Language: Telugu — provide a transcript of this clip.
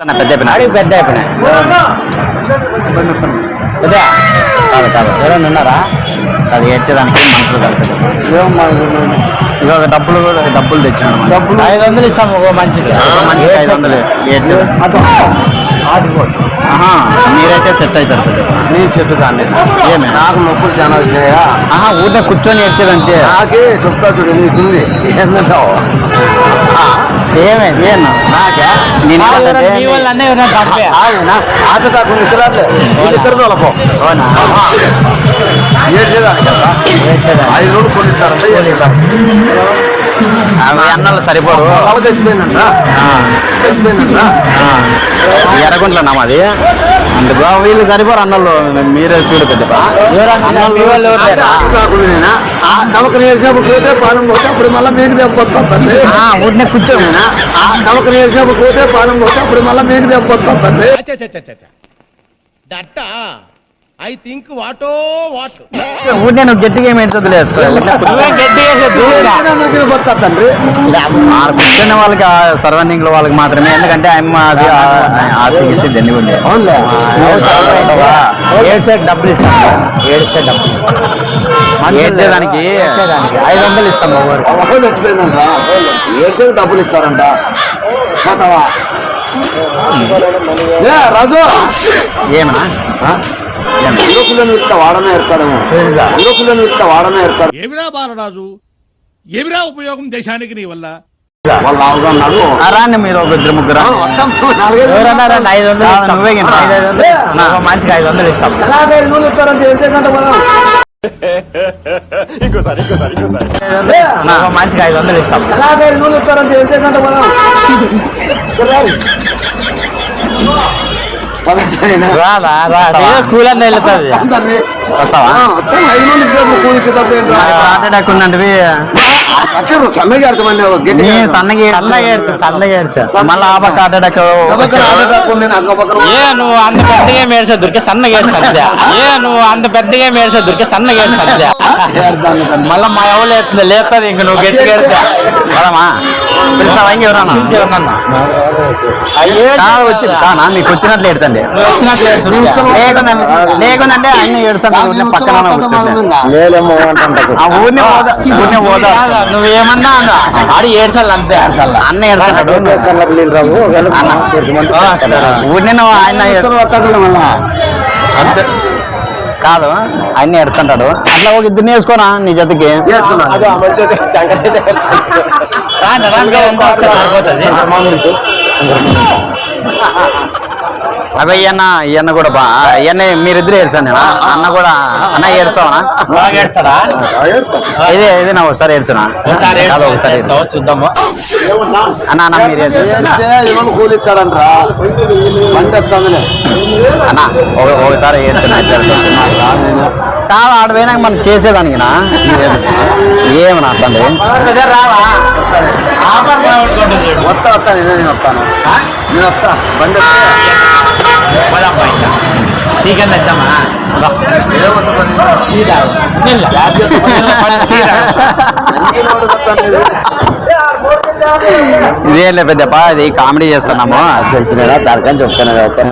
పెద్ద పెద్ద ఎవరైనా ఉన్నారా? అది మనసులు కలుగుతుంది డబ్బులు కూడా డబ్బులు తెచ్చాను డబ్బులు ఐదు వందలు ఇస్తాము ఒక మనిషికి. ఐదు వందలు మీరైతే సెట్ అవుతారు. నేను ఏమి? నాకు నొప్పులు చాలా వచ్చాయా? ఆహా ఊరినే కూర్చొని ఏడ్చేదంతే నాకే చెప్తా చూడు నీకుంది. ఏందంటావు? ఏమే ఏనా నాకే నేను ఏంటంటే మీ వాళ్ళు అన్నీ ఎవరైనా పంపే ఆగేనా ఆట కాకుండా ఇద్దరు వీళ్ళిద్దరు తోలపో అవునా? అన్నలు సరిపోరు అవ తెచ్చిపోయిందంట ఆ, తెచ్చిపోయిందంట. ఎర్రగుంట్ల మాది అందుకు వీళ్ళు సరిపోరు అన్నలు మీరే చూడు పెద్ద తమకు నేర్చినప్పుడు పోతే పానం పోతే అప్పుడు మళ్ళీ మీకు దెబ్బొస్తా తండ్రి. ఊరినే కూర్చో నేనా? ఆ తమకు నేర్చినప్పుడు పోతే పానం పోతే అప్పుడు మళ్ళీ మీకు దెబ్బొస్తా తండ్రి. దట్ట? ఐ థింక్ వాటో వాట్. ఊరినే నువ్వు గట్టిగా ఏమి ఏడ్చదు తండ్రి. కూర్చున్న వాళ్ళకి ఆ సర్వెంటింగ్లో వాళ్ళకి మాత్రమే ఎందుకంటే ఆయన అది ఆస్తికి దండి ఉంది. ఉంటావా? ఏడ్సే డబ్బులు ఇస్తాం. ఏడ్సే డబ్బులు ఇస్తాం. మనుషులు ఏడ్చేదానికి? ఏడ్చేదానికి ఐదు వందలు ఇస్తాం ఒకరు ఒకళ్ళు చచ్చిపోయిందంట ఏడ్చేవి డబ్బులు ఇస్తారంట. రాజు! ఏమన్నా యువకులను ఇస్తా వాడనే ఎడతాడేమో యువకులను ఇస్తా వాడనే ఎడతాడు ఏమిరా బాలరాజు? ఏమిరా ఉపయోగం దేశానికి నీ వల్ల? వాళ్ళు లావుగా ఉన్నారు ఆ రాండి మీరు ఒక ఇద్దరు ముగ్గురు. మొత్తం నాలుగైదు ఎవరన్నా రండి, ఐదు వందలు ఇస్తాం. నువ్వే గింట. ఐదు ఐదు వందలు ఇస్తాం. ఒక మనిషికి ఐదు వందలు ఇస్తాం. యాభై నూనె ఇస్తారని చెప్తే కంటే పోదాం. ఐదు వందలు ఇస్తాం. ఒక మనిషికి ఐదు వందలు ఇస్తాం. నూనె ఇస్తారని చెప్తే కంటే పోదాం. ఇక్కడ రాయి. రాదా రా వస్తావా? కూలన్న వెళ్తుంది. అందరినీ. వస్తావా? ఆ, మొత్తం ఐదు మంది ఇచ్చేటప్పుడు కూలి ఇచ్చేటప్పుడు ఏంట్రా? హార్ట్ అటాక్ ఉందంటే అట్లే సన్నగా ఆడతామని గట్టిగా నీ ఆడతావు. సన్నగా సన్నగా ఏడ్చు సన్నగా ఏడ్చు. మళ్ళీ ఆ పక్క పక్కన ఏ నువ్వు అంత పెద్దగా మేడ్చే దొరికే సన్నగా ఏడ్చు ఏ నువ్వు అంత పెద్దగా మేడ్చే దొరికే సన్నగా ఏడ్చు. మళ్ళీ మా ఎవరు లేస్తుంది లేస్తుంది ఇంక నువ్వు గట్టిగా ఏడ్చా. పిలిచావా? ఇంకెవరన్నా కాదు, వచ్చి కానా మీకు వచ్చినట్లు ఏడ్చండి. లేకుండా లేకుందంటే అన్ని ఏడ్చండి పక్కన ఊరినే పోదా ఊరినే పోదా. నువ్వేమన్నా అన్నా. ఆడు ఏడ్చాలి అంతే. అన్న ఏడ్చాడు ఊరినే నువ్వు ఆయన. అంతే. కాదు ఆయన ఏడుస్తుంటాడు అట్లా ఒక ఇద్దరు నేర్చుకోనా నీ జతకి సరిపోతుంది? అవి అన్న ఈయన కూడా బా ఈయన మీరిద్దరు ఏడ్చండి అన్న కూడా అన్న ఏడ్చావనా బాగా ఏడ్చాడా? ఇదే ఇది నా ఒకసారి ఏడ్చునా? ఒకసారి కాదు ఒకసారి. చూద్దాము. అన్న అన్న మీరు ఏమన్నా బండి వస్తుందిలే అన్న ఒక- ఒకసారి ఏడ్చున్నా కాదు ఆడ పోయినాక మనం చేసేదానికి నా ఏమన్నా రావా? బాగుంటుంది వస్తా వస్తా నేనే నేను వస్తాను నేను వస్తా బండి వస్తే టీకెన్ తెచ్చామా ఏమొద్దు పని. నిల్ల. యాభై వద్దు పని. నిల్ల పని తీరా. ఎందుకు నోడు వస్తాను ఇది? ఇదేం లేదు పెద్దప్ప ఇది కామెడీ చేస్తున్నాము తెలిసినదా దానికని చెప్తాను